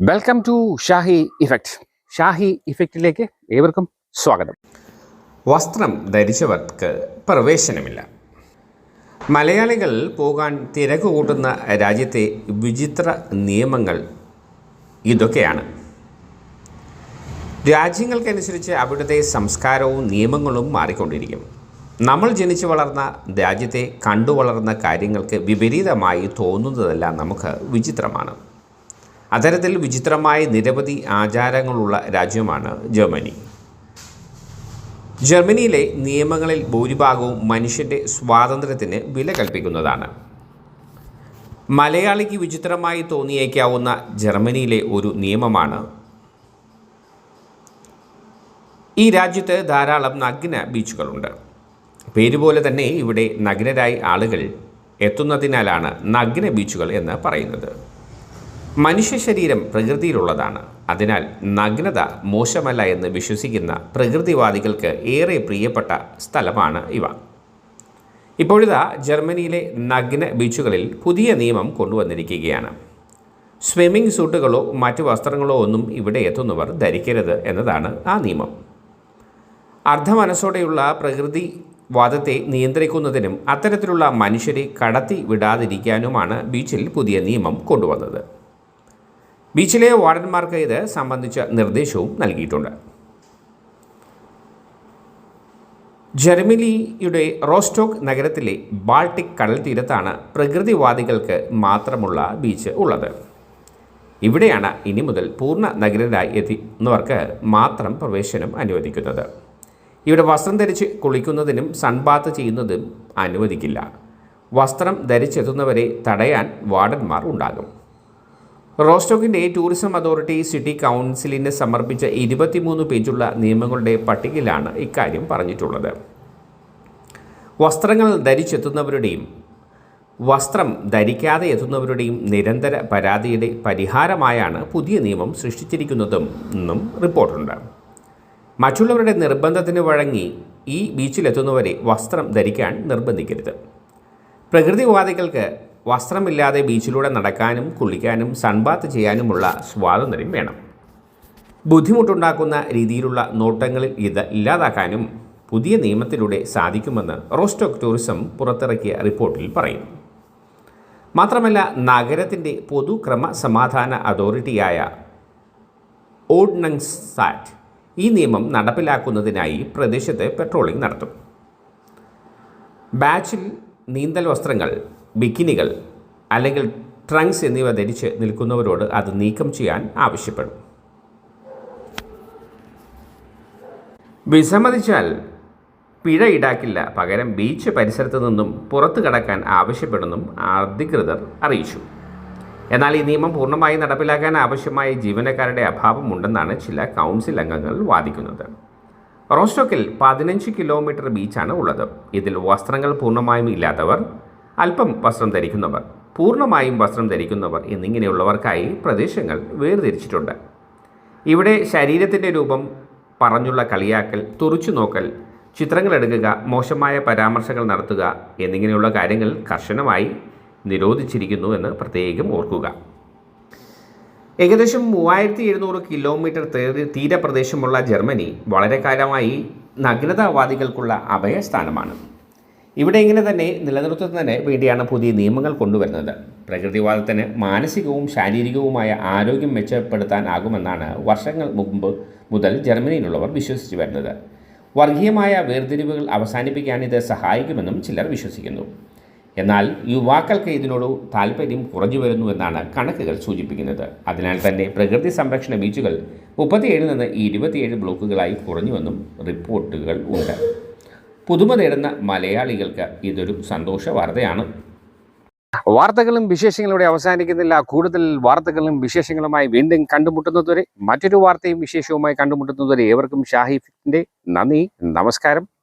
Welcome to Shahi Effect Shahi ഇഫക്റ്റിലേക്ക് ഏവർക്കും സ്വാഗതം. വസ്ത്രം ധരിച്ചവർക്ക് പ്രവേശനമില്ല. മലയാളികൾ പോകാൻ തിരക്ക് കൂട്ടുന്ന രാജ്യത്തെ വിചിത്ര നിയമങ്ങൾ ഇതൊക്കെയാണ്. രാജ്യങ്ങൾക്കനുസരിച്ച് അവിടുത്തെ സംസ്കാരവും നിയമങ്ങളും മാറിക്കൊണ്ടിരിക്കും. നമ്മൾ ജനിച്ചു വളർന്ന രാജ്യത്തെ കണ്ടു വളർന്ന കാര്യങ്ങൾക്ക് വിപരീതമായി തോന്നുന്നതെല്ലാം നമുക്ക് വിചിത്രമാണ്. അത്തരത്തിൽ വിചിത്രമായ നിരവധി ആചാരങ്ങളുള്ള രാജ്യമാണ് ജർമ്മനി. ജർമ്മനിയിലെ നിയമങ്ങളിൽ ഭൂരിഭാഗവും മനുഷ്യന്റെ സ്വാതന്ത്ര്യത്തിന് വില കൽപ്പിക്കുന്നതാണ്. മലയാളിക്ക് വിചിത്രമായി തോന്നിയേക്കാവുന്ന ജർമ്മനിയിലെ ഒരു നിയമമാണ്. ഈ രാജ്യത്ത് ധാരാളം നഗ്ന ബീച്ചുകളുണ്ട്. പേരുപോലെ തന്നെ ഇവിടെ നഗ്നരായി ആളുകൾ എത്തുന്നതിനാലാണ് നഗ്ന ബീച്ചുകൾ എന്ന് പറയുന്നത്. മനുഷ്യ ശരീരം പ്രകൃതിയിലുള്ളതാണ്. അതിനാൽ നഗ്നത മോശമല്ല എന്ന് വിശ്വസിക്കുന്ന പ്രകൃതിവാദികൾക്ക് ഏറെ പ്രിയപ്പെട്ട സ്ഥലമാണ് ഇവ. ഇപ്പോഴിതാ ജർമ്മനിയിലെ നഗ്ന ബീച്ചുകളിൽ പുതിയ നിയമം കൊണ്ടുവന്നിരിക്കുകയാണ്. സ്വിമ്മിംഗ് സൂട്ടുകളോ മറ്റു വസ്ത്രങ്ങളോ ഒന്നും ഇവിടെ എത്തുന്നവർ ധരിക്കരുത് എന്നതാണ് ആ നിയമം. അർദ്ധമനസ്സോടെയുള്ള പ്രകൃതി വാദത്തെ നിയന്ത്രിക്കുന്നതിനും അത്തരത്തിലുള്ള മനുഷ്യരെ കടത്തി വിടാതിരിക്കാനുമാണ് ബീച്ചിൽ പുതിയ നിയമം കൊണ്ടുവന്നത്. ബീച്ചിലെ വാർഡന്മാർക്ക് ഇത് സംബന്ധിച്ച നിർദ്ദേശവും നൽകിയിട്ടുണ്ട്. ജർമ്മനിയുടെ റോസ്റ്റോക്ക് നഗരത്തിലെ ബാൾട്ടിക് കടൽ തീരത്താണ് പ്രകൃതിവാദികൾക്ക് മാത്രമുള്ള ബീച്ച് ഉള്ളത്. ഇവിടെയാണ് ഇനി മുതൽ പൂർണ നഗരരായി എത്തുന്നവർക്ക് മാത്രം പ്രവേശനം അനുവദിക്കുന്നത്. ഇവിടെ വസ്ത്രം ധരിച്ച് കുളിക്കുന്നതിനും സൺബാത്ത് ചെയ്യുന്നതും അനുവദിക്കില്ല. വസ്ത്രം ധരിച്ചെത്തുന്നവരെ തടയാൻ വാർഡന്മാർ ഉണ്ടാകും. റോസ്റ്റോക്കിന്റെ ടൂറിസം അതോറിറ്റി സിറ്റി കൗൺസിലിന് സമർപ്പിച്ച ഇരുപത്തിമൂന്ന് പേജുള്ള നിയമങ്ങളുടെ പട്ടികയിലാണ് ഇക്കാര്യം പറഞ്ഞിട്ടുള്ളത്. വസ്ത്രങ്ങൾ ധരിച്ചെത്തുന്നവരുടെയും വസ്ത്രം ധരിക്കാതെ എത്തുന്നവരുടെയും നിരന്തര പരാതിയുടെ പരിഹാരമായാണ് പുതിയ നിയമം സൃഷ്ടിച്ചിരിക്കുന്നതും എന്നും റിപ്പോർട്ടുണ്ട്. മറ്റുള്ളവരുടെ നിർബന്ധത്തിന് വഴങ്ങി ഈ ബീച്ചിലെത്തുന്നവരെ വസ്ത്രം ധരിക്കാൻ നിർബന്ധിക്കരുത്. പ്രകൃതിവാദികൾക്ക് വസ്ത്രമില്ലാതെ ബീച്ചിലൂടെ നടക്കാനും കുളിക്കാനും സൺബാത്ത് ചെയ്യാനുമുള്ള സ്വാതന്ത്ര്യം വേണം. ബുദ്ധിമുട്ടുണ്ടാക്കുന്ന രീതിയിലുള്ള നോട്ടങ്ങളിൽ ഇത് ഇല്ലാതാക്കാനും പുതിയ നിയമത്തിലൂടെ സാധിക്കുമെന്ന് റോസ്റ്റോക്ക് ടൂറിസം പുറത്തിറക്കിയ റിപ്പോർട്ടിൽ പറയുന്നു. മാത്രമല്ല നഗരത്തിന്റെ പൊതുക്രമ സമാധാന അതോറിറ്റിയായ ഓർഡിനൻസ് സാറ്റ് ഈ നിയമം നടപ്പിലാക്കുന്നതിനായി പ്രദേശത്ത് പെട്രോളിംഗ് നടത്തും. ബാച്ചിൽ നീന്തൽ വസ്ത്രങ്ങൾ ബിക്കിനികൾ അല്ലെങ്കിൽ ട്രങ്ക്സ് എന്നിവ ധരിച്ച് നിൽക്കുന്നവരോട് അത് നീക്കം ചെയ്യാൻ ആവശ്യപ്പെടും. വിസമ്മതിച്ചാൽ പിഴ ഈടാക്കില്ല. പകരം ബീച്ച് പരിസരത്ത് നിന്നും പുറത്തു കടക്കാൻ ആവശ്യപ്പെടുന്നും അധികൃതർ അറിയിച്ചു. എന്നാൽ ഈ നിയമം പൂർണമായി നടപ്പിലാക്കാൻ ആവശ്യമായ ജീവനക്കാരുടെ അഭാവമുണ്ടെന്നാണ് ചില കൗൺസിൽ അംഗങ്ങൾ വാദിക്കുന്നത്. റോസ്റ്റോക്കിൽ പതിനഞ്ച് കിലോമീറ്റർ ബീച്ചാണ് ഉള്ളത്. ഇതിൽ വസ്ത്രങ്ങൾ പൂർണമായും ഇല്ലാത്തവർ അല്പം വസ്ത്രം ധരിക്കുന്നവർ പൂർണമായും വസ്ത്രം ധരിക്കുന്നവർ എന്നിങ്ങനെയുള്ളവർക്കായി പ്രദേശങ്ങൾ വേർതിരിച്ചിട്ടുണ്ട്. ഇവിടെ ശരീരത്തിന്റെ രൂപം പറഞ്ഞുള്ള കളിയാക്കൽ തുറച്ചു നോക്കൽ ചിത്രങ്ങൾ എടുക്കുക മോശമായ പരാമർശങ്ങൾ നടത്തുക എന്നിങ്ങനെയുള്ള കാര്യങ്ങൾ കർശനമായി നിരോധിച്ചിരിക്കുന്നു എന്ന് പ്രത്യേകം ഓർക്കുക. ഏകദേശം മൂവായിരത്തി എഴുന്നൂറ് കിലോമീറ്റർ തീര- തീരപ്രദേശമുള്ള ജർമ്മനി വളരെ കാലമായി നഗ്നതാവാദികൾക്കുള്ള അഭയസ്ഥാനമാണ്. ഇവിടെ ഇങ്ങനെ തന്നെ നിലനിർത്തുന്നതിന് വേണ്ടിയാണ് പുതിയ നിയമങ്ങൾ കൊണ്ടുവരുന്നത്. പ്രകൃതിവാദത്തിന് മാനസികവും ശാരീരികവുമായ ആരോഗ്യം മെച്ചപ്പെടുത്താനാകുമെന്നാണ് വർഷങ്ങൾ മുമ്പ് മുതൽ ജർമ്മനിയിലുള്ളവർ വിശ്വസിച്ചു വരുന്നത്. വർഗീയമായ വേർതിരിവുകൾ അവസാനിപ്പിക്കാൻ ഇത് സഹായിക്കുമെന്നും ചിലർ വിശ്വസിക്കുന്നു. എന്നാൽ യുവാക്കൾക്ക് ഇതിനോട് താല്പര്യം കുറഞ്ഞു വരുന്നുവെന്നാണ് കണക്കുകൾ സൂചിപ്പിക്കുന്നത്. അതിനാൽ തന്നെ പ്രകൃതി സംരക്ഷണ ബീച്ചുകൾ മുപ്പത്തിയേഴിൽ നിന്ന് ഇരുപത്തിയേഴ് ബ്ലോക്കുകളായി കുറഞ്ഞുവെന്നും റിപ്പോർട്ടുകൾ ഉണ്ട്. പുതുമ നേടുന്ന മലയാളികൾക്ക് ഇതൊരു സന്തോഷ വാർത്തയാണ്. വാർത്തകളും വിശേഷങ്ങളുടെ അവസാനിക്കുന്നില്ല. കൂടുതൽ വാർത്തകളും വിശേഷങ്ങളുമായി വീണ്ടും കണ്ടുമുട്ടുന്നതുവരെ മറ്റൊരു വാർത്തയും വിശേഷവുമായി കണ്ടുമുട്ടുന്നതുവരെ ഏവർക്കും ഷാഹിഫിന്റെ നന്ദി നമസ്കാരം.